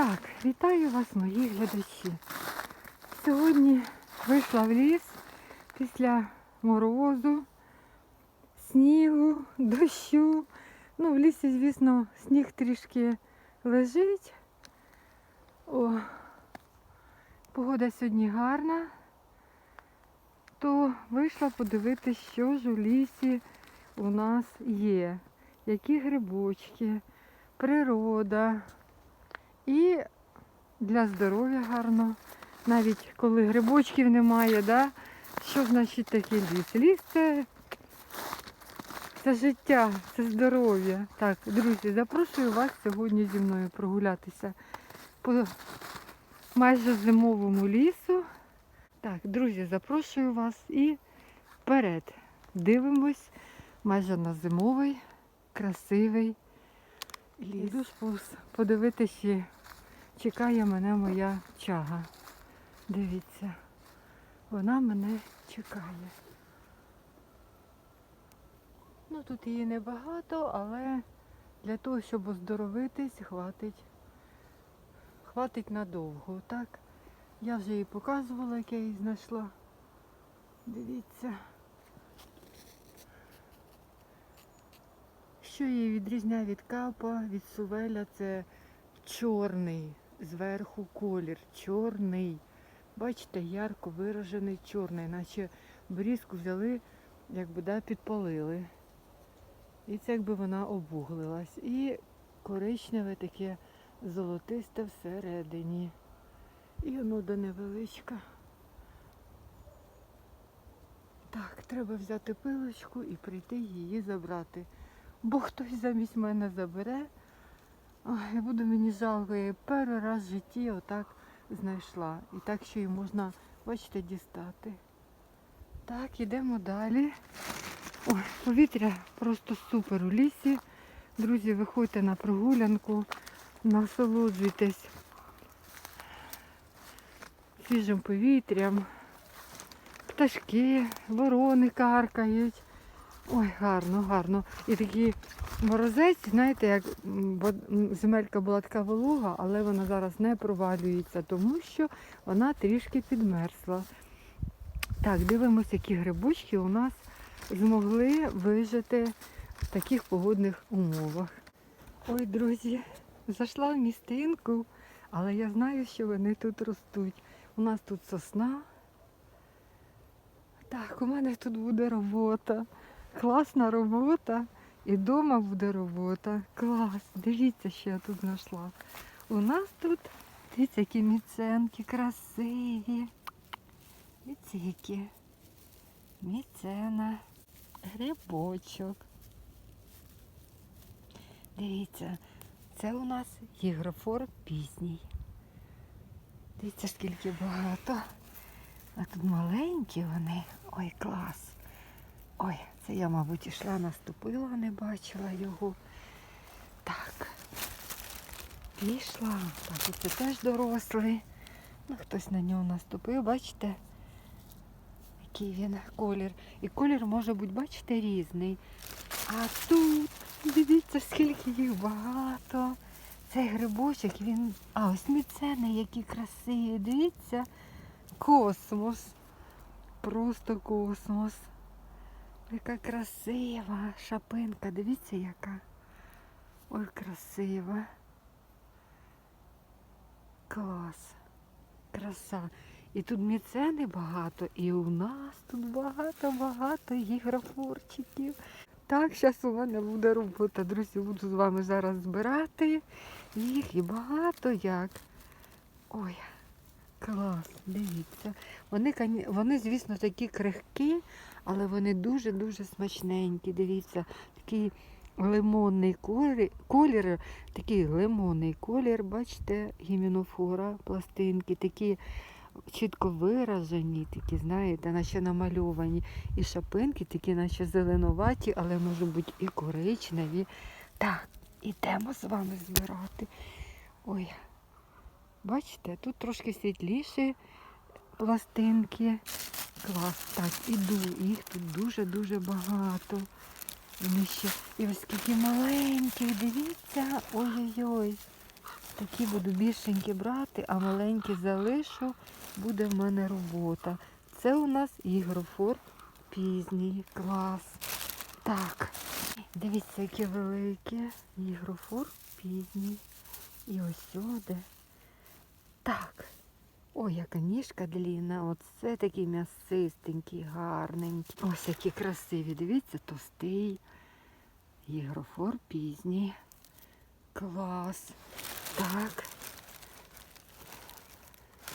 Так, вітаю вас, мої глядачі. Сьогодні вийшла в ліс після морозу, снігу, дощу. Ну, в лісі, звісно, сніг трішки лежить. О, погода сьогодні гарна. То вийшла подивитися, що ж у лісі у нас є. Які грибочки, природа. І для здоров'я гарно. Навіть коли грибочків немає, да? що значить таке ліс? Ліс це, це життя, це здоров'я. Так, друзі, запрошую вас сьогодні зі мною прогулятися по майже зимовому лісу. Так, друзі, запрошую вас і вперед. Дивимось майже на зимовий, красивий ліс. Іду ж подивитися, чекає мене моя чага. Дивіться, вона мене чекає. Ну тут її небагато, але для того, щоб оздоровитись, хватить. Хватить надовго, так? Я вже її показувала, як я її знайшла. Дивіться. Що її відрізняє від капа, від сувеля, це чорний зверху колір, чорний. Бачите, ярко виражений чорний, наче брізку взяли, якби да, підпалили. І це якби вона обуглилась. І коричневе таке золотисте всередині. І воно до невеличка. Так, треба взяти пилочку і прийти її забрати. Бо хтось замість мене забере. Ой, буде мені жалко, я перший раз в житті отак знайшла. І так що її можна, бачите, дістати. Так, йдемо далі. Ой, повітря просто супер у лісі. Друзі, виходьте на прогулянку, насолоджуйтесь свіжим повітрям. Пташки, ворони каркають. Ой, гарно, гарно. І такий морозець, знаєте, як земелька була така волога, але вона зараз не провалюється, тому що вона трішки підмерзла. Так, дивимося, які грибочки у нас змогли вижити в таких погодних умовах. Ой, друзі, зайшла в містинку, але я знаю, що вони тут ростуть. У нас тут сосна. Так, у мене тут буде робота. Класна робота. І вдома буде робота. Клас. Дивіться, що я тут знайшла. У нас тут, дивіться, які міценки красиві. Які. Міцена. Грибочок. Дивіться, це у нас гігрофор пізній. Дивіться, скільки багато. А тут маленькі вони. Ой, клас. Ой, це я, мабуть, ішла, наступила, не бачила його. Так. Пішла. Так, це теж дорослий. Ну, хтось на нього наступив, бачите? Який він колір. І колір може бути, бачите, різний. А тут, дивіться, скільки їх багато. Цей грибочок, він... А, ось міцений, які красиві. Дивіться. Космос. Просто космос. Яка красива шапинка. Дивіться, яка. Ой, красива. Клас. Краса. І тут міцени багато, і у нас тут багато-багато гігрофорчиків. Так, зараз у мене буде робота. Друзі, буду з вами зараз збирати їх і багато як. Ой, клас, дивіться. Вони, вони, звісно, такі крихкі, але вони дуже-дуже смачненькі. Дивіться, такий лимонний колір, колір такий лимонний колір, бачите, гімінофора, пластинки, такі чітко виражені, такі, знаєте, наче намальовані. І шапинки такі, наче зеленуваті, але можуть бути і коричневі. Так, ідемо з вами збирати. Ой, бачите, тут трошки світліші пластинки. Клас. Так, іду. Їх тут дуже-дуже багато. Вони ще. І ось скільки маленьких, дивіться. Ой-ой-ой. такі буду більшенькі брати, а маленькі залишу, буде в мене робота. Це у нас ігрофор пізній клас. Так, дивіться, які великі. Ігрофор пізній. І ось сюди. Так. Ой, яка ніжка длінна. Оце такий м'ясистенький, гарненький. Ось які красиві. Дивіться, товстий. Ігрофор пізній. Клас. Так.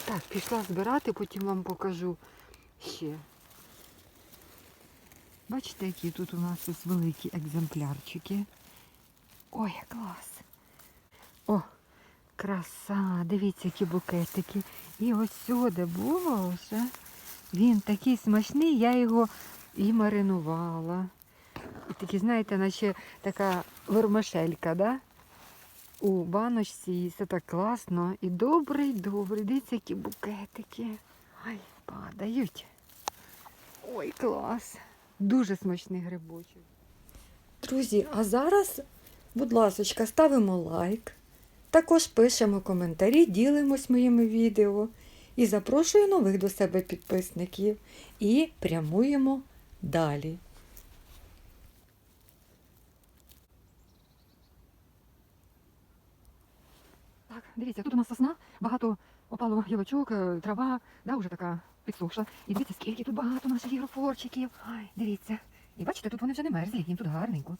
Так, пішла збирати, потім вам покажу ще. Бачите, які тут у нас ось великі екземплярчики. Ой, клас. О, краса, дивіться, які букетики. І ось сюди, боже. Він такий смачний, я його і маринувала. І такі, знаєте, наче така вермишелька, да? У баночці, і все так класно. І добрий, добрий. Дивіться, які букетики. Ай, падають. Ой, клас. Дуже смачний грибочок. Друзі, а зараз, будь ласочка, ставимо лайк. Також пишемо коментарі, ділимось моїми відео і запрошую нових до себе підписників. І прямуємо далі. Так, дивіться, тут у нас сосна, багато опало гілочок, е, трава, да, вже така підсохла. І дивіться, скільки тут багато наших гігрофорчиків. Ай, дивіться. І бачите, тут вони вже не мерзлі, їм тут гарненько.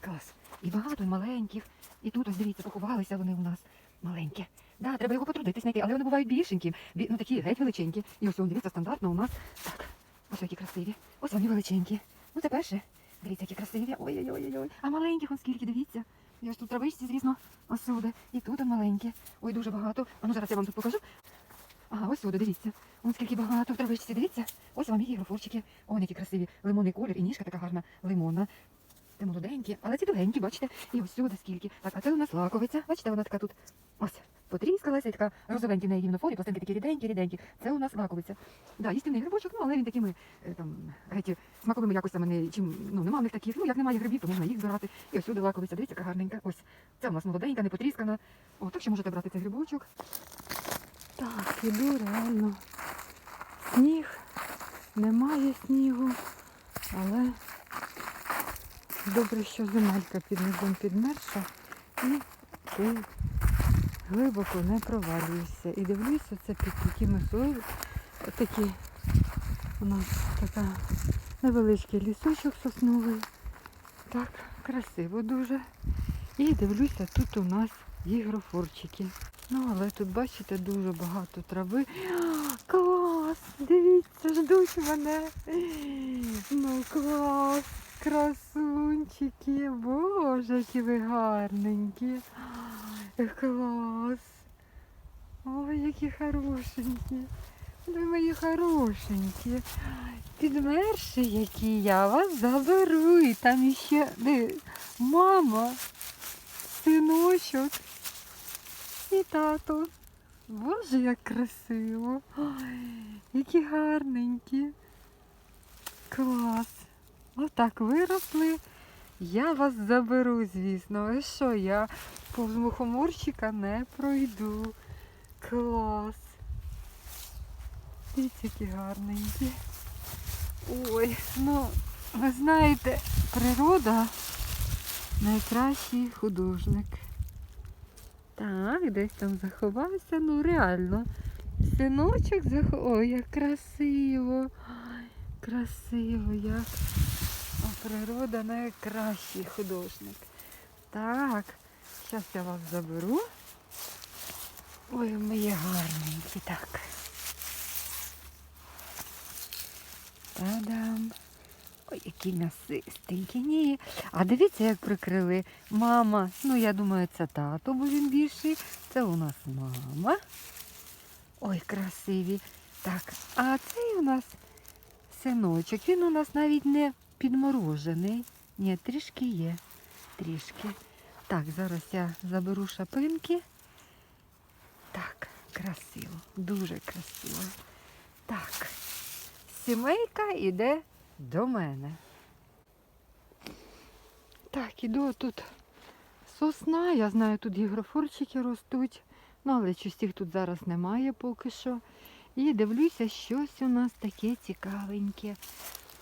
Клас. І багато і маленьких. І тут ось дивіться, поховалися вони у нас маленькі. Да, треба його потрудитись знайти, але вони бувають більшенькі, бі- ну такі геть величенькі. І ось, дивіться, стандартно у нас. Так, ось які красиві. Ось вони величенькі. Ну це перше. Дивіться, які красиві. Ой-ой-ой. А маленьких он скільки, дивіться. Я ж тут травичці, звісно, ось сюди. І тут он маленькі. Ой, дуже багато. А ну зараз я вам тут покажу. Ага, ось сюди, дивіться. Он скільки багато в травичці, дивіться. Ось вам і гігрофорчики. О, які красиві. Лимонний колір і ніжка така гарна лимонна. Це молоденькі, але ці тугенькі, бачите? І ось сюди скільки. Так, а це у нас лаковиця. Бачите, вона така тут ось потріскалася, така розовенькі в неї гімнофорі, пластинки такі ріденькі, ріденькі. Це у нас лаковиця. Да, їстівний грибочок, ну але він такими е, там геть смаковими якостями не чим ну нема в них таких. Ну як немає грибів, то можна їх збирати. І ось сюди лаковиця, дивіться, яка гарненька. Ось це у нас молоденька, не потріскана. О, так що можете брати цей грибочок. Так, іду реально. Сніг, немає снігу, але добре, що земелька під низом підмерша і ти глибоко не провалюєшся. І дивлюся, це під такими сою. Такі у нас така невеличкий лісочок сосновий. Так, красиво дуже. І дивлюся, тут у нас ігрофорчики. Ну, але тут, бачите, дуже багато трави. Клас! Дивіться, ждуть мене. Ну, клас! Красунчики, боже, які ви гарненькі. Клас. Ой, які хорошенькі. Ви мої хорошенькі. Підмерші, які я вас заберу. І там іще де, мама, синочок і тато. Боже, як красиво. Ой, які гарненькі. Клас. Отак виросли. Я вас заберу, звісно. А що я повз мухоморщика не пройду. Клас. Дивіться, які гарненькі. Ой, ну, ви знаєте, природа найкращий художник. Так, десь там заховався, ну реально. Синочок заховався. Ой, як красиво. Ой, красиво, як. Природа найкращий художник. Так, зараз я вас заберу. Ой, мої гарненькі, так. Та-дам. Ой, які м'ясистенькі. Ні. А дивіться, як прикрили. Мама. Ну, я думаю, це тато, бо він більший. Це у нас мама. Ой, красиві. Так, а цей у нас синочок. Він у нас навіть не підморожений. Ні, трішки є. Трішки. Так, зараз я заберу шапинки. Так, красиво, дуже красиво. Так, сімейка йде до мене. Так, іду тут сосна, я знаю, тут гігрофорчики ростуть, ну але чистих тут зараз немає поки що. І дивлюся, щось у нас таке цікавеньке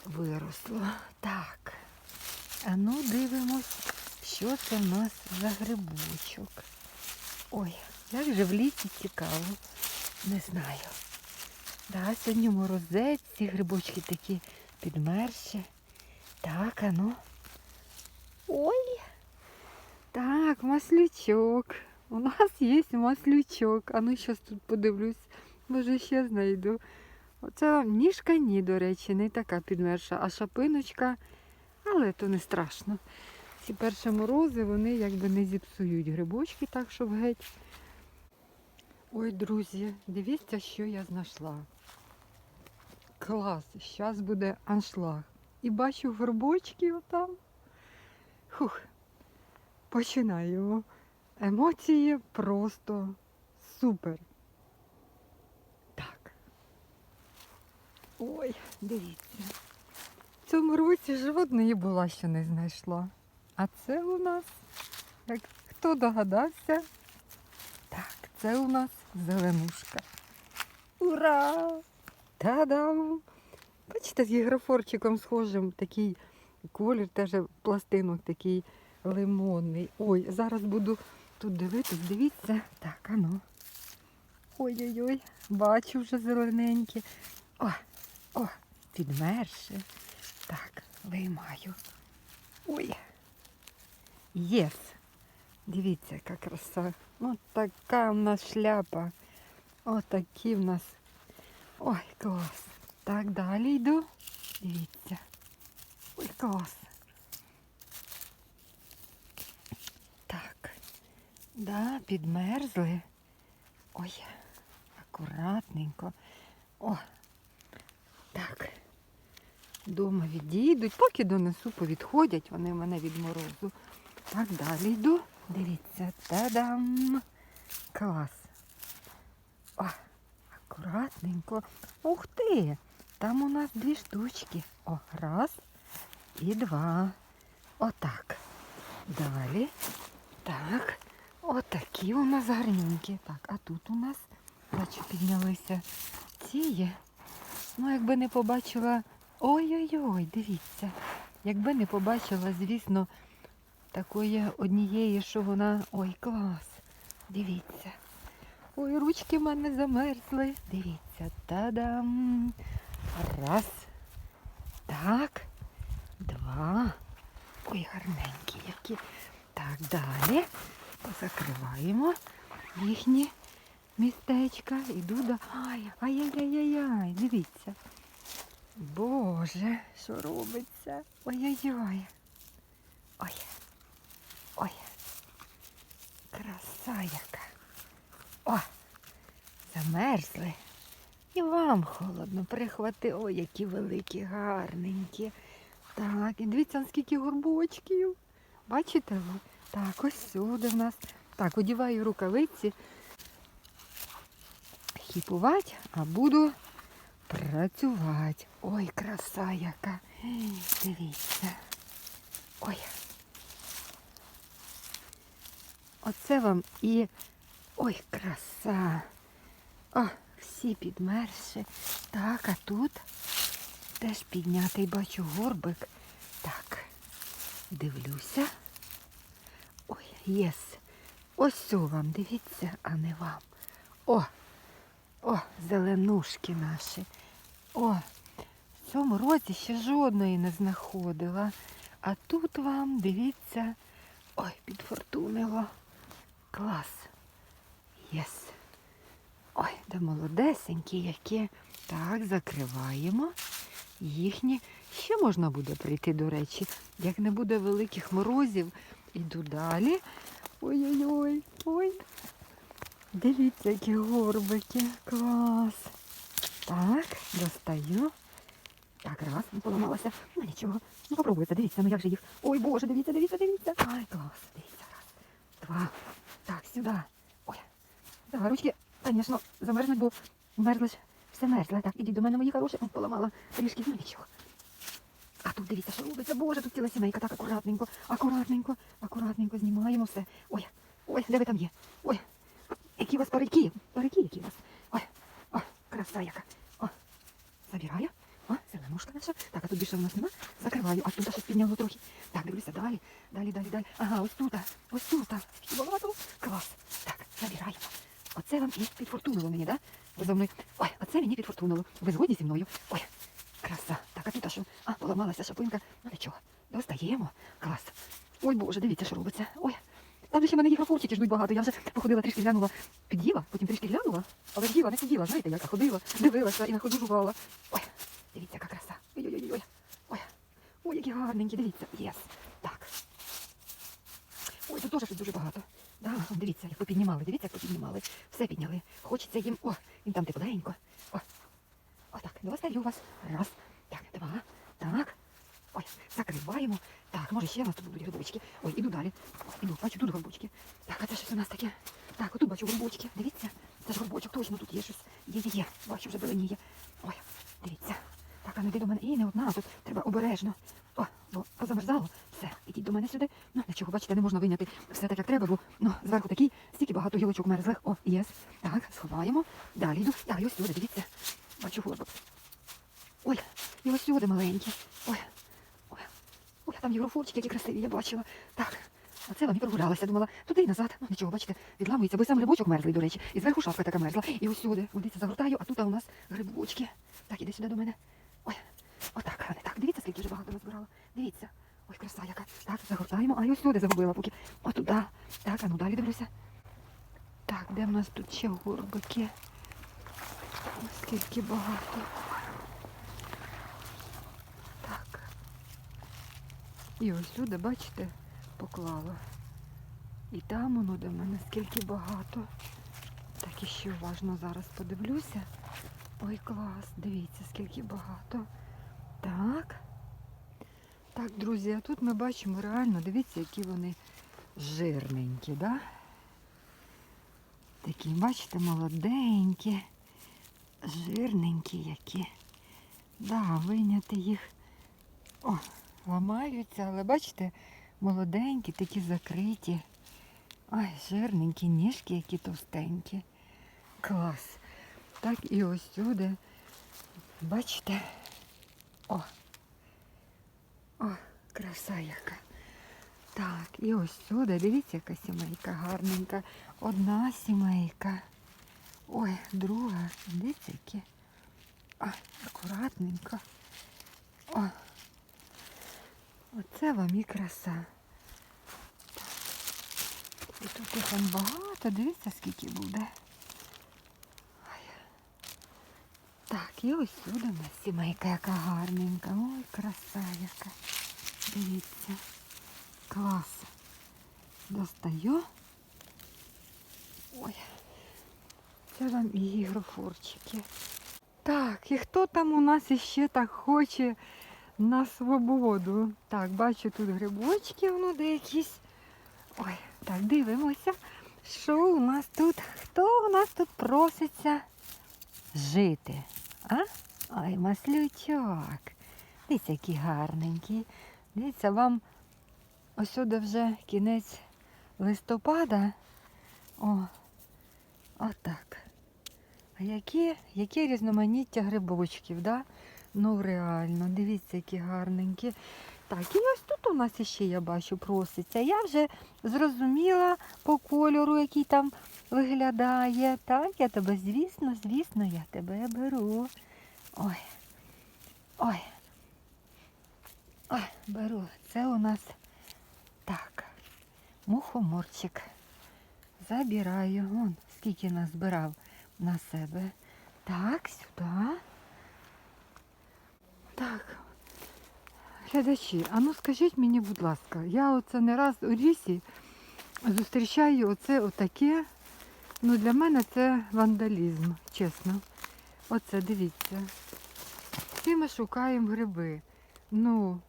виросло. Так. А ну дивимось, що це в нас за грибочок. Ой, як же в лісі цікаво. Не знаю. Да, сьогодні морозець, ці грибочки такі підмерші. Так, а ну. Ой. Так, маслючок. У нас є маслючок. А ну щас тут подивлюсь. Може ще знайду. Оце ніжка ні, до речі, не така підмерша, а шапиночка, але то не страшно. Ці перші морози, вони якби не зіпсують грибочки так, щоб геть. Ой, друзі, дивіться, що я знайшла. Клас, зараз буде аншлаг. І бачу грибочки отам. Хух. Починаємо. Емоції просто супер. Ой, дивіться. В цьому році жодної була, що не знайшла. А це у нас, як хто догадався, так, це у нас зеленушка. Ура! Та-дам! Бачите, з гігрофорчиком схожим такий колір, теж пластинок такий лимонний. Ой, зараз буду тут дивитись, дивіться. Так, ану. Ой-ой-ой, бачу вже зелененькі. О, о, підмерше. Так, виймаю. Ой. Єс. Дивіться, яка краса. Ось така в нас шляпа. Ось такі в нас. Ой, клас. Так, далі йду. Дивіться. Ой, клас. Так. Да, підмерзли. Ой, акуратненько. О, так. Дома відійдуть, поки донесу, повідходять вони в мене від морозу. Так, далі йду. Дивіться, та-дам. Клас. О, акуратненько. Ух ти! Там у нас дві штучки. О, раз і два. Отак. Далі. Так. Отакі у нас гарненькі. Так, а тут у нас, бачу, піднялися ці є. Ну, якби не побачила. Ой-ой-ой, дивіться. Якби не побачила, звісно, такої однієї, що вона. Ой, клас. Дивіться. Ой, ручки в мене замерзли. Дивіться. Та-дам. Раз. Так. Два. Ой, гарненькі які. Так, далі. Позакриваємо їхні містечка. Іду до. Ай, ай-яй-яй-яй, дивіться. Боже, що робиться? Ой-ой-ой. Ой. Ой. Краса яка. О! Замерзли. І вам холодно. Прихвати. Ой, які великі, гарненькі. Так, і дивіться, скільки горбочків. Бачите ви? Так, ось сюди в нас. Так, одіваю рукавиці. Хіпувати, а буду працювати. Ой, краса яка. Дивіться. Ой. Оце вам і. Ой, краса. О, всі підмерші. Так, а тут теж піднятий бачу горбик. Так, дивлюся. Ой, єс. Ось вам, дивіться, а не вам. О, о, зеленушки наші. О, в цьому році ще жодної не знаходила. А тут вам, дивіться, ой, підфортунило. Клас. Єс. Ой, де молодесенькі які. Так, закриваємо їхні. Ще можна буде прийти, до речі. Як не буде великих морозів, іду далі. Ой-ой-ой, ой. Дивіться, які горбики. Клас. Так, достаю. Так, раз, поламалася. Ну нічого. Ну попробуйте, дивіться, ну як же їх. Ой, Боже, дивіться, дивіться, дивіться. Ай, клас. Дивіться, раз, два. Так, сюди. Ой. Так, ручки, звісно, замерзнуть, бо мерзли ж. Все мерзле. Так, ідіть до мене, мої хороші. Ой, Поламала трішки, ну нічого. А тут дивіться, що робиться. Боже, тут ціла сімейка. Так, акуратненько, акуратненько, акуратненько знімаємо все. Ой, ой, де ви там є? Ой, які у вас парики? Парики які у вас? Ой, ой, краса яка. О, забираю. О, зеленушка наша. Так, а тут більше у нас нема. Закриваю. А тут щось підняло трохи. Так, дивлюся, далі, далі, далі, далі. Ага, ось тут, ось тут. Багато. Клас. Так, забираємо. Оце вам і підфортунило мені, да? Мною. Ой, оце мені підфортунило. Ви згодні зі мною? Ой, краса. Так, а тут а що? А, поламалася шапинка. Ну нічого. Достаємо. Клас. Ой, Боже, дивіться, що робиться. Ой. Там ще мене гігрофорчики ждуть багато. Я вже походила трішки глянула, під'їла, потім трішки глянула, але вділа, не сиділа, знаєте, як ходила, дивилася і на ходу жувала. Ой, дивіться, яка краса. Ой-ой-ой. Ой. Ой, які гарненькі, дивіться. Єс. Так. Ой, тут теж дуже багато. Да, дивіться, як попіднімали, дивіться, як попіднімали. Все підняли. Хочеться їм. О, їм там тепленько. О. О, так, достаю вас. Раз. Так, два. Так. Ой, закриваємо. Так, може ще у нас тут будуть грибочки. Ой, іду далі. Іду, бачу, тут горбочки. Так, а це щось у нас таке. Так, отут бачу горбочки. Дивіться. Це ж горбочок, точно тут є щось. Є, є, є. Бачу, вже беленіє. Ой, дивіться. Так, а не йди до мене. І не одна, тут треба обережно. О, бо позамерзало. Все, ідіть до мене сюди. Ну, нічого, бачите, не можна вийняти все так, як треба, бо ну, зверху такий, стільки багато гілочок мерзлих. О, єс. Так, сховаємо. Далі йду. Далі ось сюди, дивіться. Бачу горбок. Ой, і ось сюди маленькі. Ой, ой, там єврофорчики, які красиві, я бачила. Так, а це вам і прогулялася, думала, туди і назад. Ну нічого, бачите, відламується, бо сам грибочок мерзлий, до речі. І зверху шапка така мерзла. І ось сюди, водиться, загортаю, а тут у нас грибочки. Так, іди сюди до мене. Ой, отак, а не так. Дивіться, скільки вже багато назбирала. Дивіться. Ой, краса яка. Так, загортаємо, а й ось сюди загубила поки. Туди. Так, а ну далі дивлюся. Так, де в нас тут ще горбики? Скільки багато. І ось сюди, бачите, поклала. І там воно до мене скільки багато. Так і ще уважно зараз подивлюся. Ой, клас, дивіться, скільки багато. Так. Так, друзі, а тут ми бачимо реально, дивіться, які вони жирненькі, да? Такі, бачите, молоденькі, жирненькі які. Да, вийняти їх. О, ламаються, але бачите, молоденькі, такі закриті. Ай, жирненькі, ніжки, які товстенькі. Клас. Так і ось сюди. Бачите? О. О, краса яка. Так, і ось сюди, дивіться, яка сімейка гарненька. Одна сімейка. Ой, друга, дивіться, які. А, акуратненько. О. Оце вам і краса. І тут їх вам багато, дивіться, скільки буде. Так, і ось сюди у нас сімейка яка гарненька. Ой, краса яка. Дивіться. Клас. Достаю. Ой. Це вам і гігрофорчики. Так, і хто там у нас іще так хоче на свободу? Так, бачу тут грибочки, воно де якісь. Ой, так, дивимося, що у нас тут, хто у нас тут проситься жити? А? Ой, маслючок. Дивіться, який гарненький. Дивіться, вам ось сюди вже кінець листопада. О, отак. А які, які різноманіття грибочків, да? Ну реально, дивіться, які гарненькі. Так, і ось тут у нас іще я бачу проситься. Я вже зрозуміла по кольору, який там виглядає. Так, я тебе, звісно, звісно, я тебе беру. Ой. Ой. Ой, беру. Це у нас так. Мухоморчик. Забираю. Вон, скільки назбирав на себе. Так, сюди. Так. Глядачі, а ну скажіть мені, будь ласка, я оце не раз у лісі зустрічаю оце отаке. Ну для мене це вандалізм, чесно. Оце дивіться. Всі ми шукаємо гриби. Ну,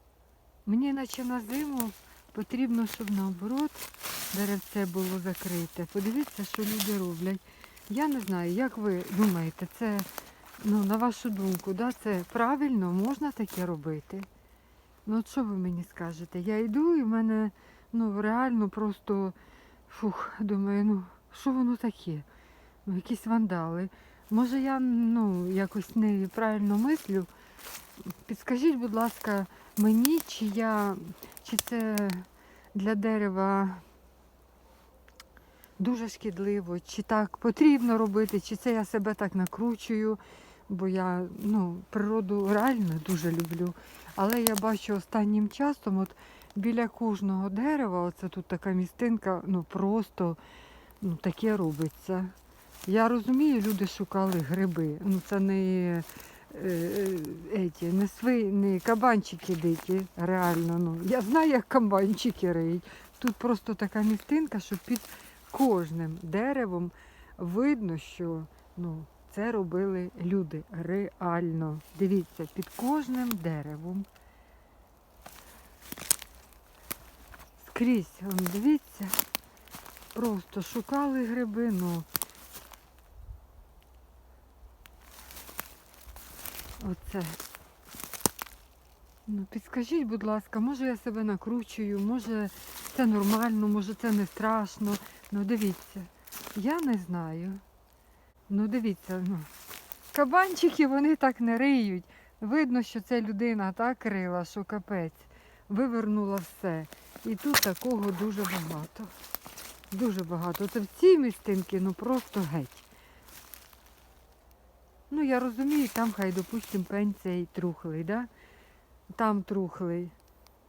мені наче на зиму потрібно, щоб наоборот деревце було закрите. Подивіться, що люди роблять. Я не знаю, як ви думаєте, це, ну, на вашу думку, да, це правильно, можна таке робити? Ну от що ви мені скажете? Я йду і в мене ну, реально просто фух, думаю, ну що воно таке? Ну, якісь вандали. Може я ну, якось неправильно мислю. Підскажіть, будь ласка, мені, чи я, чи це для дерева дуже шкідливо, чи так потрібно робити, чи це я себе так накручую, бо я ну, природу реально дуже люблю. Але я бачу останнім часом, от біля кожного дерева, оце тут така містинка, ну просто ну, таке робиться. Я розумію, люди шукали гриби. Ну це не, е, е, еті, не, сви, не кабанчики дикі, реально. Ну. Я знаю, як кабанчики риють. Тут просто така містинка, що під кожним деревом видно, що ну, це робили люди. Реально. Дивіться, під кожним деревом. Скрізь, он, дивіться, просто шукали гриби, ну. Оце. Ну, підскажіть, будь ласка, може я себе накручую, може це нормально, може це не страшно. Ну дивіться, я не знаю. Ну дивіться, ну. Кабанчики вони так не риють. Видно, що це людина так рила, що капець. Вивернула все. І тут такого дуже багато. Дуже багато. Це в цій містинці ну просто геть. Ну, я розумію, там хай, допустим, пень цей трухлий, да? Там трухлий.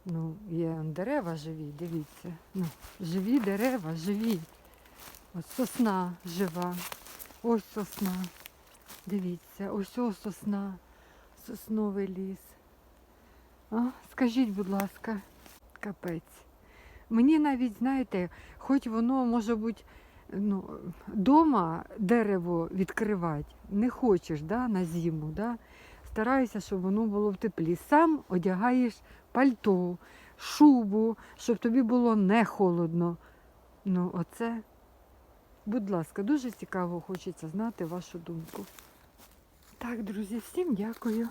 Ну, є дерева живі, дивіться. Ну, живі дерева, живі. Ось сосна жива. Ось сосна. Дивіться, ось ось сосна. Сосновий ліс. А, скажіть, будь ласка, капець. Мені навіть, знаєте, хоч воно може бути ну, дома дерево відкривати, не хочеш да, на зиму, да? стараюся, щоб воно було в теплі. Сам одягаєш пальто, шубу, щоб тобі було не холодно. Ну, оце, будь ласка, дуже цікаво хочеться знати вашу думку. Так, друзі, всім дякую.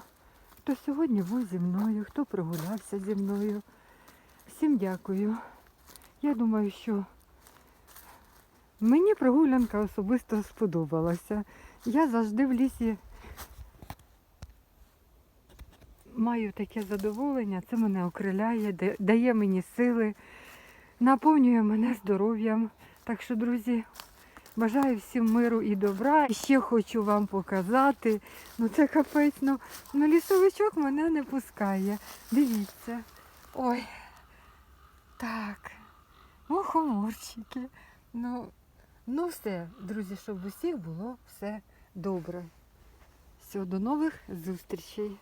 Хто сьогодні був зі мною, хто прогулявся зі мною. Всім дякую. Я думаю, що мені прогулянка особисто сподобалася. Я завжди в лісі маю таке задоволення, це мене окриляє, дає мені сили, наповнює мене здоров'ям. Так що, друзі, бажаю всім миру і добра. І ще хочу вам показати. Ну це капець, ну, ну лісовичок мене не пускає. Дивіться. Ой. Так. Мухоморчики. Ну, ну все, друзі, щоб у всіх було все добре. Все, до нових зустрічей.